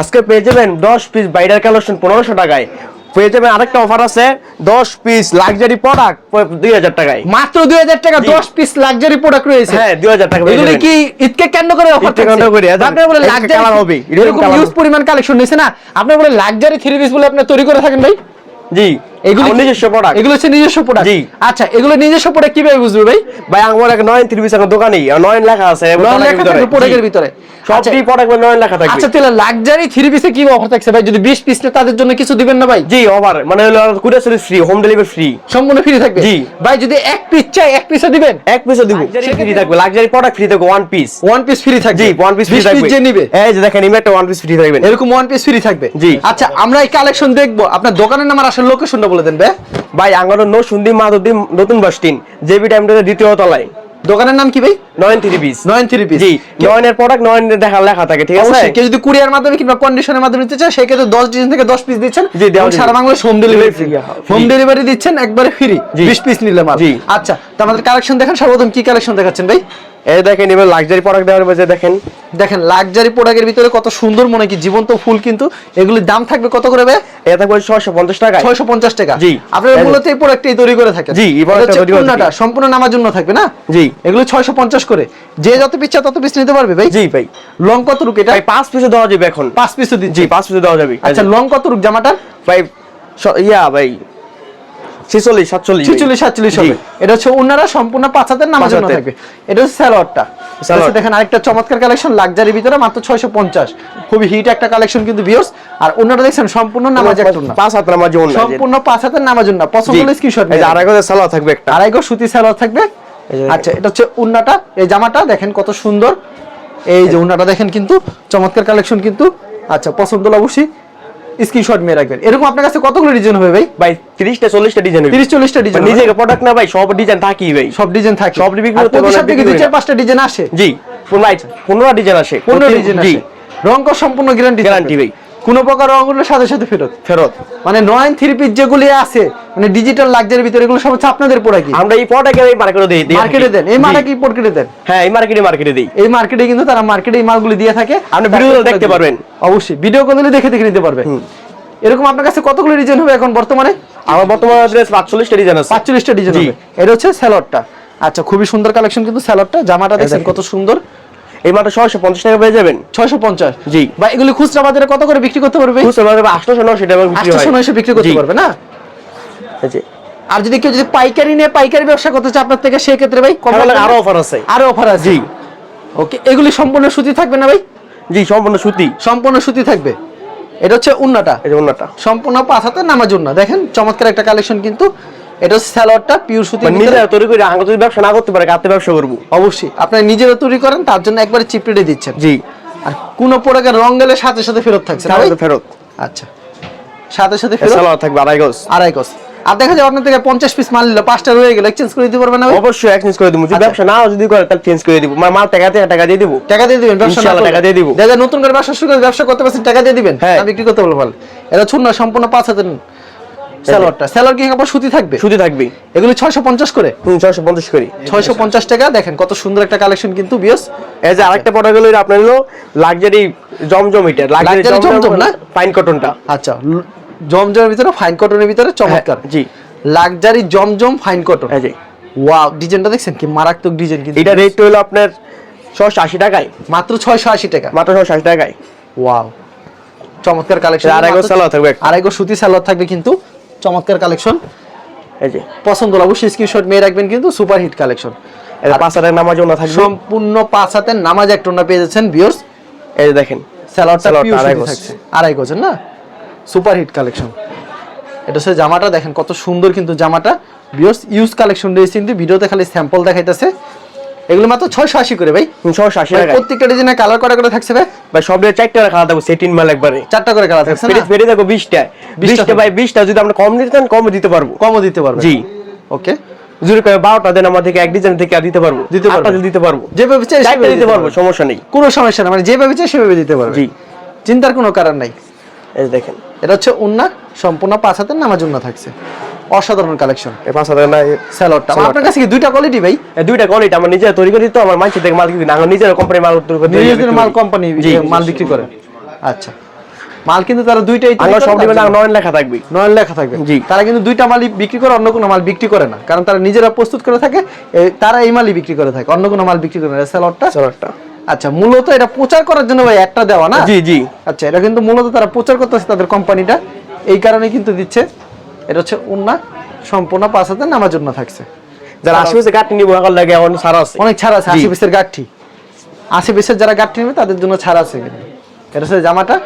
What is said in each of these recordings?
আজকে পেয়ে যাবেন দশ পিস বাইডার কালেকশন পনেরোশো টাকায়। পেয়ে যাবেন আরেকটা অফার আছে দশ পিস লাক্সারি প্রোডাক্ট দুই হাজার টাকায়। মাত্র দুই হাজার টাকা দশ পিস লাক্সারি প্রোডাক্ট রয়েছে। হ্যাঁ দুই হাজার টাকা এগুলি কি ঈদকে কেন্দ্র করে অফার কেন্দ্র করে, আপনি আপনার বলে লাক্সারি কালার হবে, এরকম এরকম ইউজ পরিমাণ কালেকশন নিয়েছে না? আপনি বলে লাক্সারি থ্রি পিস বলে আপনি তৈরি করে থাকেন ভাই? জি। এগুলো নিজস্ব প্রোডাক্ট এগুলো হচ্ছে নিজস্ব প্রোডাক্ট জি। আচ্ছা এগুলো নিজস্ব প্রোডাক্ট কীভাবে বুঝবে ভাই? ভাই আমার এক নয়ন এখন দোকানেই। নয়ন লেখা আছে নয় লেখা থাকবে প্রোডাক্টের ভিতরে। সবটি প্রোডাক্ট নয়ন লেখা থাকবে? আচ্ছা তাহলে লাক্সারি থ্রি পিসে কি অফার থাকছে ভাই? যদি 20 পিস নেয় তাদের জন্য কিছু দিবেন না ভাই? জি ওভার মানে হলো courier service free home delivery free সম্পূর্ণ ফ্রি থাকবে? জি। ভাই যদি এক পিস চাই এক পিসে দিবেন? এক পিসও দিব। ফ্রি থাকবে। লাক্সারি প্রোডাক্ট ফ্রি থাকবে one piece one piece free থাকবে। জি ওয়ান পিস ফ্রি থাকবে। যে নিবে। এই যে দেখেন ইমেটটা ওয়ান পিস ফ্রি থাকবে। এরকম ওয়ান পিস ফ্রি থাকবে? জি। আচ্ছা আমরা এই কালেকশন দেখব। আপনার দোকানের নাম আর আসল লোকেশনটা বলে দেন ভাই আঙ্গারো নো সুন্দি মাধুদ্দিন নতুন বাস স্ট্যান্ড জেবি টাইমটা দ্বিতীয় তলায়। দোকানের নাম কি ভাই? Nayan three piece. Nayan three piece. জি নয়নের প্রোডাক্ট নয়নের দেখা লেখা থাকে ঠিক আছে? কেউ যদি কুরিয়ার মাধ্যমে কিংবা কন্ডিশনের মাধ্যমে নিতে চায় সেক্ষেত্রে দশ ডিজাইন থেকে দশ পিস দিচ্ছেন। জি, সারা Bangladesh home delivery free. Home delivery দিচ্ছেন একবারে ফ্রি। বিশ পিস নিলে মাল। জি। আচ্ছা তো আমাদের কালেকশন দেখেন সর্বপ্রথম কি কালেকশন দেখাচ্ছেন ভাই? এই দেখেন এবার লাক্সারি প্রোডাক্ট দেওয়ার মধ্যে দেখেন। দেখেন লাক্সারি প্রোডাক্টের ভিতরে কত সুন্দর মনে কি জীবন্ত ফুল কিন্তু। এগুলির দাম থাকবে কত করে এটা থাকবে ছয়শো পঞ্চাশ টাকা ছয়শো পঞ্চাশ টাকা। জি। আপনারা মূলত এই প্রোডাক্টই তৈরি করে থাকেন। জি, এই তৈরি করে সম্পূর্ণ নামার জন্য থাকবে না? জি। এগুলো ছয়শো পঞ্চাশ করে। যে যত পিস তত পিস নিতে পারবে ভাই? জি ভাই। লং কত রুক এটা? ভাই পাঁচ পিসে দেওয়া যাবে এখন। পাঁচ দিচ্ছি। জি পাঁচ পিসে দেওয়া যাবে। আচ্ছা লং কত রুক জামাটা ভাই ইয়া ভাই ছেচল্লিশ সাতচল্লিশ ভাই। ছিচল্লিশ সাতচল্লিশ জি। হবে এটা হচ্ছে সম্পূর্ণ পাঁচ জন্য থাকবে। এটা হচ্ছে স্যালোয়ারটা। স্যালোয়ার। দেখেন আরেকটা চমৎকার কালেকশন লাক্সারি ভিতরে মাত্র ছয়শো পঞ্চাশ। খুবই হিট একটা কালেকশন কিন্তু আর ওনারা সম্পূর্ণ নামাজ একটা না পাঁচ হাত নামার জন্য সম্পূর্ণ পাঁচ হাতের নামার জন্য পছন্দ হলে স্ক্রিনশট যে আড়াই সালোয়ার থাকবে একটা। আড়াই গজ সুতি সালোয়ার থাকবে। আচ্ছা এটা হচ্ছে উন্নাটা এই জামাটা দেখেন কত সুন্দর। এই যে উন্নাটা দেখেন কিন্তু চমৎকার কালেকশন কিন্তু। আচ্ছা পছন্দ হলে অবশ্যই স্ক্রিনশট মেয়ে রাখবেন। এরকম আপনার কাছে কতগুলো ডিজাইন হবে ভাই? ভাই তিরিশটা চল্লিশটা ডিজাইন তিরিশ চল্লিশটা ডিজাইন নিজের প্রোডাক্ট না ভাই সব ডিজাইন থাকি ভাই। সব ডিজাইন থাকে। সব বিক্রি করতে গেলে দুই চার পাঁচটা ডিজাইন আসে। জি পনেরো ডিজাইন আসে। পনেরো প্রতি- ডিজাইন জি। আসে। রং সম্পূর্ণ গ্যারান্টি গ্যারান্টি ভাই। কোনো প্রকার রং উঠলে সাথে সাথে ফেরত ফেরত। মানে নয়ন থ্রি পিস যেগুলি আছে মানে ডিজিটাল লাক্সারির ভিতরে এগুলো সব হচ্ছে আপনাদের পড়া কি? আমরা এই প্রোডাক্ট এই মার্কেটে দিই মার্কেটে দেন এই মার্কেটে কি পড়কে দেন? হ্যাঁ এই মার্কেটে মার্কেটে দিই। এই মার্কেটে কিন্তু তারা মার্কেটে এই মালগুলি দিয়ে থাকে। আপনি ভিডিও দেখতে পারবেন। অবশ্যই ভিডিও কলে দেখে দেখে নিতে পারবে। এরকম আপনার কাছে কতগুলো ডিজাইন হবে এখন বর্তমানে? আমার বর্তমানে ড্রেস পাঁচচল্লিশটা ডিজাইন আছে। পাঁচচল্লিশটা ডিজাইন জি। হবে। এটা হচ্ছে স্যালোয়ারটা আচ্ছা খুবই সুন্দর কালেকশন কিন্তু স্যালোয়ারটা জামাটা দেখেন। কত সুন্দর। এই মাত্র ছয়শো পঞ্চাশ টাকা পেয়ে যাবেন। ছয়শো পঞ্চাশ? জি। বা এগুলি খুচরা বাজারে কত করে বিক্রি করতে পারবে? পারবে আটশোশো নশো টাকা আটশো বিক্রি করতে পারবে না? আর যদি কেউ যদি পাইকারি নিয়ে পাইকারি ব্যবসা করতে চায় আপনার থেকে সেই ক্ষেত্রে ভাই কম আরও অফার আছে। আরও অফার আছে। জি। ওকে এগুলি সম্পূর্ণ সুতি থাকবে না ভাই? জি সম্পূর্ণ সুতি। সম্পূর্ণ সুতি থাকবে। এটা হচ্ছে উন্নাটা। এই যে অন্যটা সম্পূর্ণ পাঁচ হাতে নামার জন্য দেখেন চমৎকার একটা কালেকশন কিন্তু এটা হচ্ছে স্যালোয়ারটা পিওর সুতি মানে নিজে তৈরি করে আঙ্গ যদি ব্যবসা না করতে পারে কাতে ব্যবসা করব। অবশ্যই। আপনারা নিজেরা তৈরি করেন তার জন্য একবারে চিপ রেটে দিচ্ছেন। জি। আর কোনো প্রোডাক্টের রং গেলে সাথে সাথে ফেরত থাকছে ফেরত। আচ্ছা। সাথে সাথে ফেরত? থাকবে আড়াই গজ। আড়াই গজ। আর দেখা যায় আপনার থেকে পঞ্চাশ পিস মাল নিল পাঁচটা রয়ে গেলে এক্সচেঞ্জ করে দিতে পারবেন না অবশ্যই এক্সচেঞ্জ করে দিব। যদি আচ্ছা। ব্যবসা নাও যদি করে তাহলে চেঞ্জ করে দিব। মানে মাল টাকাতে টাকা দিয়ে দিব। টাকা দিয়ে দিবেন ব্যবসা না টাকা দিয়ে দিব। দেখা নতুন করে ব্যবসা শুরু করে ব্যবসা করতে পারছেন টাকা দিয়ে দিবেন? হ্যাঁ। বিক্রি করতে বলব ভালো এটা না সম্পূর্ণ পাঁচ হাজার স্যালোয়ারটা। স্যালোয়ার কি আবার সুতি থাকবে? সুতি থাকবে এগুলি ছয়শো পঞ্চাশ করে? হুম ছয়শো পঞ্চাশ করি। ছয়শো পঞ্চাশ টাকা। দেখেন কত সুন্দর একটা কালেকশন কিন্তু বিয়স। এই যে আরেকটা প্রোডাক্ট হলো আপনার হলো লাক্সারি জমজম এটা। লাক্সারি জমজম না? ফাইন কটনটা আচ্ছা জমজমের ভিতরে ফাইন কটনের ভিতরে চমৎকার। হ্যাঁ, জি। লাক্সারি জমজম ফাইন কটন এই যে। ওয়াও ডিজাইনটা দেখছেন? কি মারাত্মক ডিজাইন কিন্তু। এটা রেট হলো আপনার ছশো আশি টাকায়। মাত্র ছয়শো আশি টাকা। মাত্র ছশো আশি টাকায়। ওয়াও চমৎকার কালেকশন। এটা আড়াই গজ সালোয়ার থাকবে একটা। আড়াই সুতি সালোয়ার থাকবে কিন্তু চমৎকার কালেকশন। এই যে পছন্দ হলে অবশ্যই স্ক্রিনশট মেয়ে রাখবেন কিন্তু সুপার হিট কালেকশন এটা পাঁচ হাজার নামাজ না থাকবে। সম্পূর্ণ পাঁচ হাতের নামাজ এক টোনা পেয়ে যাচ্ছেন বিয়র্স এই যে দেখেন পিওর আড়াই গজ। আড়াই গজের না? Super hit collection. এটা হচ্ছে জামাটা দেখেন কত সুন্দর কিন্তু জামাটা। বিয়র্স ইউজ কালেকশন রয়েছে কিন্তু ভিডিওতে খালি স্যাম্পল দেখাইতেছে। এগুলো মাত্র ছয়শো আশি করে ভাই। ছশো আশি প্রত্যেকটা ডিজাইনের কালার কটা করে থাকছে ভাই? ভাই সব চারটা খাওয়া থাকব সেটিন মাল একবারে। চারটা করে কালার থাকছে পেরে বিশটা। বিশটা ভাই বিশটা যদি আমরা কম দিতে চান কমও দিতে পারব। কমও দিতে পারবে। জি। ওকে যদি কয় বারোটা দেন এক ডিজাইন থেকে আর দিতে পারব। দিতে পারব। দিতে পারব। যেভাবে চাই সেভাবে দিতে পারব সমস্যা নেই। কোনো সমস্যা না মানে যেভাবে চাই সেভাবে দিতে পারবে। জি। চিন্তার কোনো কারণ নাই। এই দেখেন। এটা হচ্ছে উন্না সম্পূর্ণ পাঁচ হাতের নামাজ উন্না থাকছে। অসাধারণ কালেকশন এই পাঁচ হাজার স্যালোডটা আপনার কাছে কি দুইটা কোয়ালিটি ভাই? এই দুইটা কোয়ালিটি আমার নিজের তৈরি করি তো আমার মানছি থেকে মাল কিনি। না আমার নিজের কোম্পানি মাল তৈরি করে। বিক্রি মাল কোম্পানি মাল বিক্রি করে। আচ্ছা। মাল কিন্তু তারা দুইটাই নয়ন লেখা থাকবে। নয় লেখা থাকবে। জি। তারা কিন্তু দুইটা মালই বিক্রি করে অন্য কোনো মাল বিক্রি করে না। কারণ তারা নিজেরা প্রস্তুত করে থাকে তারা এই মালই বিক্রি করে থাকে। অন্য কোনো মাল বিক্রি করে না। স্যালাডটা সালোয়ারটা আচ্ছা মূলত এটা প্রচার করার জন্য ভাই একটা দেওয়া না? জি জি। আচ্ছা এটা কিন্তু মূলত তারা প্রচার করতেছে তাদের কোম্পানিটা এই কারণে কিন্তু দিচ্ছে। এটা হচ্ছে উন্না সম্পূর্ণ পাঁচ হাজার নামার জন্য থাকছে। যারা আশেপাশে কাটি নিবো এখন লাগে এখন সারা আছে। অনেক ছাড় আছে। আশি পিসের গাঠি আশি পিসের যারা গাঠি নেবে তাদের জন্য ছাড় আছে এটা হচ্ছে জামাটা।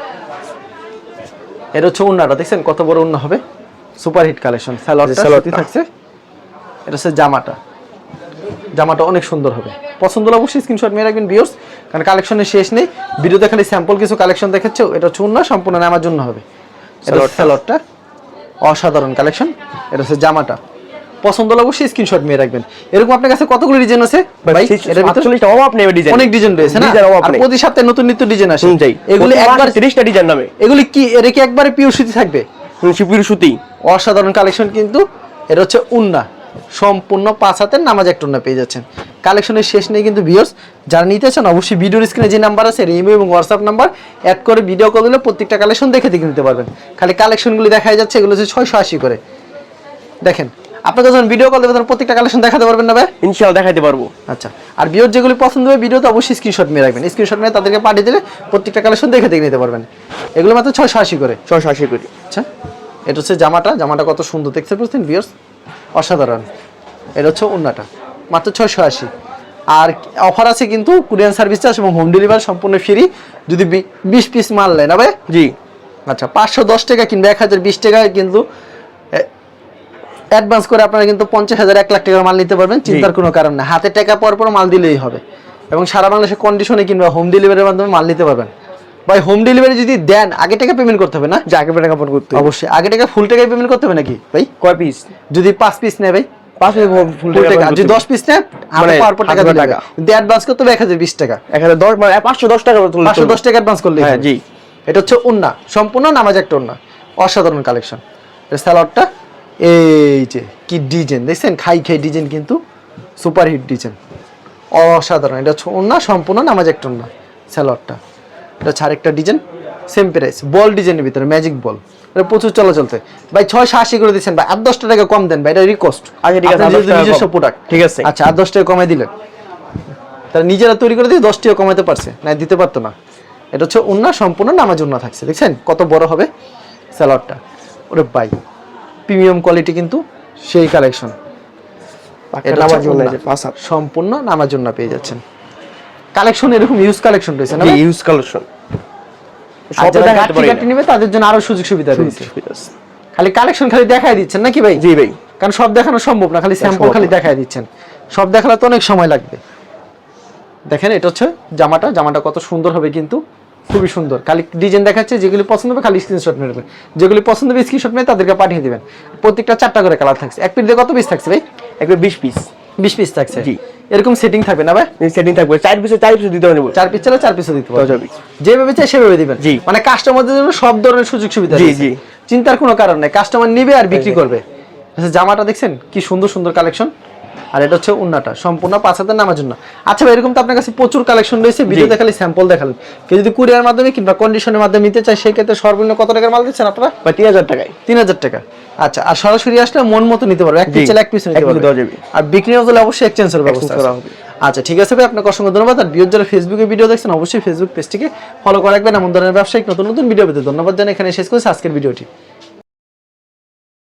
এটা হচ্ছে উন্নাটা দেখছেন কত বড় উন্না হবে? সুপার হিট কালেকশন স্যালোয়ারটা থাকছে। এটা হচ্ছে জামাটা। জামাটা অনেক সুন্দর হবে। পছন্দ হলে অবশ্যই স্ক্রিনশট নিয়ে রাখবেন ভিউয়ার্স কারণ কালেকশনের শেষ নেই। ভিডিওতে খালি স্যাম্পল কিছু কালেকশন দেখাচ্ছে এটা হচ্ছে উন্না সম্পূর্ণ নেওয়ার জন্য হবে। এটা স্যালোয়ারটা অসাধারণ কালেকশন এটা হচ্ছে জামাটা। পছন্দ হলে অবশ্যই স্ক্রিনশট নিয়ে রাখবেন। এরকম আপনার কাছে কতগুলো ডিজাইন আছে? ভাই ভিতরে অভাব নেই ডিজাইন অনেক ডিজাইন রয়েছে না? আর প্রতি সপ্তাহে নতুন নতুন ডিজাইন আসে। এগুলি একবার তিরিশটা ডিজাইন নামে। এগুলি কি এর কি একবারে পিওর সুতি থাকবে? পিওর সুতি। অসাধারণ কালেকশন কিন্তু। এটা হচ্ছে উন্না। সম্পূর্ণ পাঁচ হাতের নামাজ একটা উন্না পেয়ে যাচ্ছেন। কালেকশনের শেষ নেই কিন্তু ভিউয়ার্স যারা নিতে চান অবশ্যই ভিডিওর স্ক্রিনে যে নাম্বার আছে রিমো এবং হোয়াটসঅ্যাপ নাম্বার অ্যাড করে ভিডিও কল দিলে প্রত্যেকটা কালেকশন দেখে দেখে নিতে পারবেন। খালি কালেকশনগুলি দেখা যাচ্ছে এগুলো হচ্ছে ছয়শো আশি করে। দেখেন আপনাকে যখন ভিডিও কল দেবে তখন প্রত্যেকটা কালেকশন দেখাতে পারবেন না ভাই? ইনশাআল্লাহ দেখাইতে পারব। আচ্ছা আর ভিওর যেগুলি পছন্দ হবে ভিডিওতে অবশ্যই স্ক্রিনশট নিয়ে রাখবেন। স্ক্রিনশট নিয়ে তাদেরকে পাঠিয়ে দিলে প্রত্যেকটা কালেকশন দেখে দেখে নিতে পারবেন। এগুলো মাত্র ছয়শো আশি করে। ছয়শো আশি করি। আচ্ছা এটা হচ্ছে জামাটা। জামাটা কত সুন্দর দেখতে পাচ্ছেন বিয়ার্স অসাধারণ। এটা হচ্ছে ওন্নাটা মাত্র ছয়শো আশি। আর অফার আছে কিন্তু কুরিয়ান সার্ভিস চার্জ এবং হোম ডেলিভারি সম্পূর্ণ ফ্রি। যদি বিশ পিস মাল নেয় না ভাই? জি। আচ্ছা পাঁচশো দশ টাকা কিংবা এক হাজার বিশ টাকায় কিন্তু অ্যাডভান্স করে আপনারা কিন্তু পঞ্চাশ হাজার এক লাখ টাকার মাল নিতে পারবেন চিন্তার কোনো কারণ নেই। হাতে টাকা পর পর মাল দিলেই হবে। এবং সারা বাংলাদেশে কন্ডিশনে কিংবা হোম ডেলিভারির মাধ্যমে মাল নিতে পারবেন। ভাই হোম ডেলিভারি যদি দেন আগে টাকা পেমেন্ট করতে হবে না? যাকে পেটা কাপড় করতে হবে। অবশ্যই। আগে টাকা ফুল টাকায় পেমেন্ট করতে হবে নাকি ভাই? কয় পিস যদি পাঁচ পিস নেয় ভাই। পাঁচ পিস ফুল টাকা যদি দশ পিস নেয় হাতে মানে পাওয়ার পর টাকা টাকা। টাকা অ্যাডভান্স করতে হবে এক হাজার বিশ টাকা। এক হাজার দশ মানে পাঁচশো দশ টাকা পাঁচশো দশ টাকা অ্যাডভান্স করলে হ্যাঁ, জি। এটা হচ্ছে উন্না সম্পূর্ণ নামাজ একটা উন্না অসাধারণ কালেকশন স্যালাডটা এই যে কি ডিজাইন। দেখছেন? খাই খাই ডিজাইন কিন্তু সুপার হিট ডিজাইন। অসাধারণ। এটা হচ্ছে উন্না সম্পূর্ণ নামাজ একটা উন্না স্যালাডটা এটা হচ্ছে আরেকটা ডিজাইন সেম প্রাইস বল ডিজাইনের ভিতরে ম্যাজিক বল এটা প্রচুর চলাচলতে ভাই ছয়শো আশি করে দিচ্ছেন ভাই আট দশটা টাকা কম দেন ভাই এটা রিকোয়েস্ট আচ্ছা, ঠিক আছে, নিজস্ব প্রোডাক্ট ঠিক আছে। আচ্ছা আট দশ টাকা কমাই দিলেন। তারা নিজেরা তৈরি করে দিয়ে দশ টাকা কমাতে পারছে। না দিতে পারতো না। এটা হচ্ছে উন্না সম্পূর্ণ নামাজ উন্না থাকছে দেখছেন? কত বড় হবে স্যালাডটা ওরে বাই প্রিমিয়াম কোয়ালিটি কিন্তু সেই কালেকশন সম্পূর্ণ নামাজ উন্না পেয়ে যাচ্ছেন। কালেকশন এরকম ইউজ কালেকশন রয়েছে না ইউজ কালেকশন আর সব যারা দেখাতে গাঁটটি পারি গাঁটটি নেবে তাদের জন্য আরও সুযোগ সুবিধা রয়েছে। খালি কালেকশন খালি দেখাই দিচ্ছেন নাকি ভাই? জি ভাই। কারণ সব দেখানো সম্ভব না খালি স্যাম্পল খালি দেখাই দিচ্ছেন। সব দেখালে তো অনেক সময় লাগবে। দেখেন এটা হচ্ছে জামাটা। জামাটা কত সুন্দর হবে কিন্তু। খুবই সুন্দর। খালি ডিজাইন দেখাচ্ছে যেগুলি পছন্দ হবে খালি স্ক্রিনশট দেবেন যেগুলি পছন্দ হবে স্ক্রিনশট মেরে তাদেরকে পাঠিয়ে দেবেন। প্রত্যেকটা চারটা করে কালার থাকছে। এক পিস দিয়ে কত পিস থাকছে ভাই? একবার বিশ পিস বিশ পিস থাকছে। জি। এরকম সেটিং থাকবে না ভাই? সেটিং থাকবে। চার পিসে চার পিসে দিতে পারব চার পিস চাইলে চার পিসও দিতে পারব। যেভাবে চাই সেভাবে দিবেন। জি। মানে কাস্টমারদের জন্য সব ধরনের সুযোগ সুবিধা জি, জি। চিন্তার কোনো কারণ নাই। কাস্টমার নিবে আর বিক্রি করবে। আচ্ছা, জামাটা দেখছেন? কি সুন্দর সুন্দর কালেকশন আর এটা হচ্ছে উন্নাটা সম্পূর্ণ পাঁচ হাজার নামার জন্য। আচ্ছা ভাই এরকম তো আপনার কাছে প্রচুর কালেকশন রয়েছে ভিডিও দেখালে স্যাম্পল দেখালেন। কেউ যদি কুরিয়ার মাধ্যমে কিংবা কন্ডিশনের মাধ্যমে নিতে চায় সেই ক্ষেত্রে সর্বনিম্ন কত টাকার মাল দিচ্ছেন আপনারা? বা তিন হাজার টাকায়। তিন হাজার টাকা। আচ্ছা আর সরাসরি আসলে মন মতো নিতে পারবে। এক পিস এক পিস নিতে পারবে। আর বিক্রি হলে অবশ্যই এক্সচেঞ্জের ব্যবস্থা করা হবে। আচ্ছা ঠিক আছে ভাই আপনাকে অসংখ্য ধন্যবাদ। আর বিয়োর যারা ফেসবুকে ভিডিও দেখছেন অবশ্যই ফেসবুক পেজটিকে ফলো করে রাখবেন। এমন ধরনের ব্যবসায়িক নতুন নতুন ভিডিও পেতে ধন্যবাদ জানাই। এখানে শেষ করছি আজকের ভিডিওটি